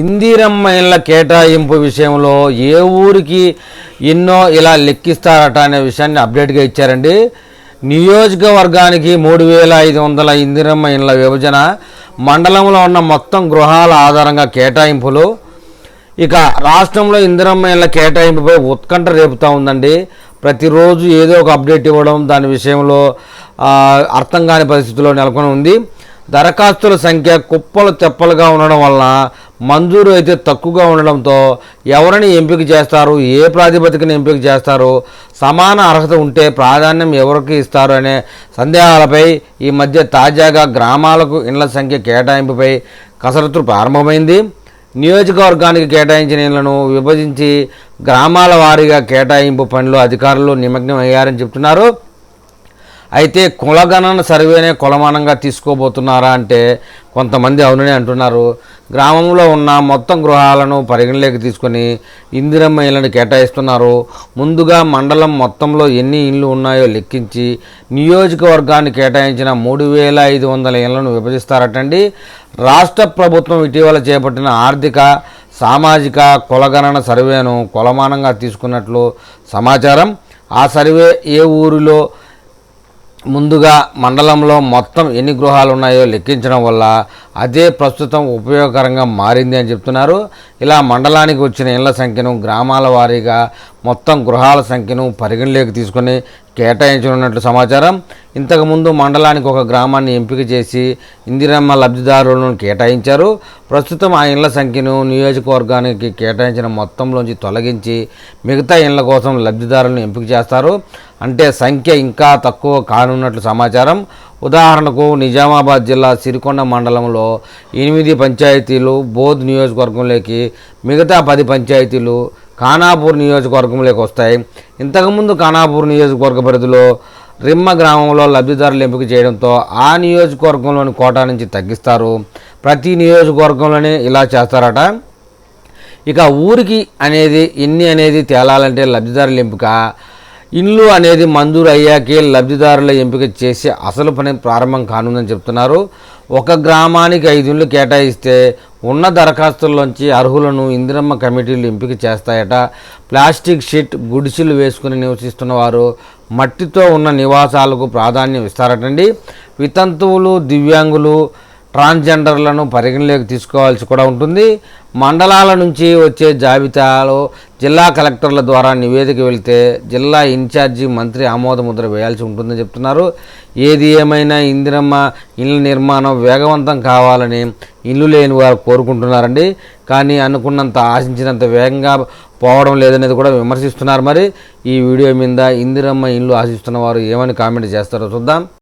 ఇందిరమ్మ ఇళ్ళ కేటాయింపు విషయంలో ఏ ఊరికి ఎన్నో ఇలా లెక్కిస్తారట అనే విషయాన్ని అప్డేట్గా ఇచ్చారండి. నియోజకవర్గానికి మూడు వేల ఐదు వందల ఇందిరమ్మ ఇళ్ళ విభజన మండలంలో ఉన్న మొత్తం గృహాల ఆధారంగా కేటాయింపులు. ఇక రాష్ట్రంలో ఇందిరమ్మ ఇళ్ళ కేటాయింపుపై ఉత్కంఠ రేపుతూ ఉందండి. ప్రతిరోజు ఏదో ఒక అప్డేట్ ఇవ్వడం దాని విషయంలో అర్థం కాని పరిస్థితిలో నెలకొని ఉంది. దరఖాస్తుల సంఖ్య కుప్పలు తెప్పలుగా ఉండడం వలన మంజూరు అయితే తక్కువగా ఉండడంతో ఎవరిని ఎంపిక చేస్తారు ఏ ప్రాతిపదికన ఎంపిక చేస్తారు సమాన అర్హత ఉంటే ప్రాధాన్యం ఎవరికి ఇస్తారు అనే సందేహాలపై ఈ మధ్య తాజాగా గ్రామాలకు ఇండ్ల సంఖ్య కేటాయింపుపై కసరత్తు ప్రారంభమైంది. నియోజకవర్గానికి కేటాయించిన ఇళ్ళను విభజించి గ్రామాల వారీగా కేటాయింపు పనిలో అధికారులు నిమగ్నం అయ్యారని చెప్తున్నారు. అయితే కులగణన సర్వేనే కులమానంగా తీసుకోబోతున్నారా అంటే కొంతమంది అవునని అంటున్నారు. గ్రామంలో ఉన్న మొత్తం గృహాలను పరిగణలోకి తీసుకొని ఇందిరమ్మ ఇళ్ళను కేటాయిస్తున్నారు. ముందుగా మండలం మొత్తంలో ఎన్ని ఇళ్ళు ఉన్నాయో లెక్కించి నియోజకవర్గాన్ని కేటాయించిన మూడు వేల ఐదు వందల ఇళ్ళను విభజిస్తారటండి. రాష్ట్ర ప్రభుత్వం ఇటీవల చేపట్టిన ఆర్థిక సామాజిక కులగణన సర్వేను కులమానంగా తీసుకున్నట్లు సమాచారం. ఆ సర్వే ఏ ఊరిలో ముందుగా మండలంలో మొత్తం ఎన్ని గృహాలు ఉన్నాయో లెక్కించడం వల్ల అదే ప్రస్తుతం ఉపయోగకరంగా మారింది అని చెప్తున్నారు. ఇలా మండలానికి వచ్చిన ఇళ్ళ సంఖ్యను గ్రామాల వారీగా మొత్తం గృహాల సంఖ్యను పరిగణలోకి తీసుకొని కేటాయించనున్నట్లు సమాచారం. ఇంతకుముందు మండలానికి ఒక గ్రామాన్ని ఎంపిక చేసి ఇందిరమ్మ లబ్ధిదారులను కేటాయించారు. ప్రస్తుతం ఆ ఇళ్ళ సంఖ్యను నియోజకవర్గానికి కేటాయించిన మొత్తంలోంచి తొలగించి మిగతా ఇళ్ళ కోసం లబ్ధిదారులను ఎంపిక చేస్తారు. అంటే సంఖ్య ఇంకా తక్కువ కానున్నట్లు సమాచారం. ఉదాహరణకు నిజామాబాద్ జిల్లా సిరికొండ మండలంలో ఎనిమిది పంచాయతీలు బోధ్ నియోజకవర్గంలోకి మిగతా పది పంచాయతీలు ఖానాపూర్ నియోజకవర్గంలోకి వస్తాయి. ఇంతకుముందు ఖానాపూర్ నియోజకవర్గ పరిధిలో రిమ్మ గ్రామంలో లబ్ధిదారులు ఎంపిక చేయడంతో ఆ నియోజకవర్గంలోని కోటా నుంచి తగ్గిస్తారు. ప్రతి నియోజకవర్గంలోనే ఇలా చేస్తారట. ఇక ఊరికి అనేది ఎన్ని అనేది తేలాలంటే లబ్ధిదారుల ఎంపిక ఇల్లు అనేది మంజూరు అయ్యాకే లబ్ధిదారుల ఎంపిక చేసి అసలు పని ప్రారంభం కానుందని చెప్తున్నారు. ఒక గ్రామానికి ఐదు ఇండ్లు కేటాయిస్తే ఉన్న దరఖాస్తుల్లోంచి అర్హులను ఇందిరమ్మ కమిటీలు ఎంపిక చేస్తాయట. ప్లాస్టిక్ షీట్ గుడిసెలు వేసుకుని నివసిస్తున్న వారు మట్టితో ఉన్న నివాసాలకు ప్రాధాన్యం ఇస్తారటండి. వితంతువులు దివ్యాంగులు ట్రాన్స్జెండర్లను పరిగణలోకి తీసుకోవాల్సి కూడా ఉంటుంది. మండలాల నుంచి వచ్చే జాబితాలో జిల్లా కలెక్టర్ల ద్వారా నివేదిక వెళితే జిల్లా ఇన్ఛార్జి మంత్రి ఆమోద ముద్ర వేయాల్సి ఉంటుందని చెప్తున్నారు. ఏది ఏమైనా ఇందిరమ్మ ఇళ్ళ నిర్మాణం వేగవంతం కావాలని ఇల్లు లేని వారు కోరుకుంటున్నారండి. కానీ అనుకున్నంత ఆశించినంత వేగంగా పోవడం లేదనేది కూడా విమర్శిస్తున్నారు మరి. ఈ వీడియో మీద ఇందిరమ్మ ఇల్లు ఆశిస్తున్న వారు ఏమని కామెంట్ చేస్తారో చూద్దాం.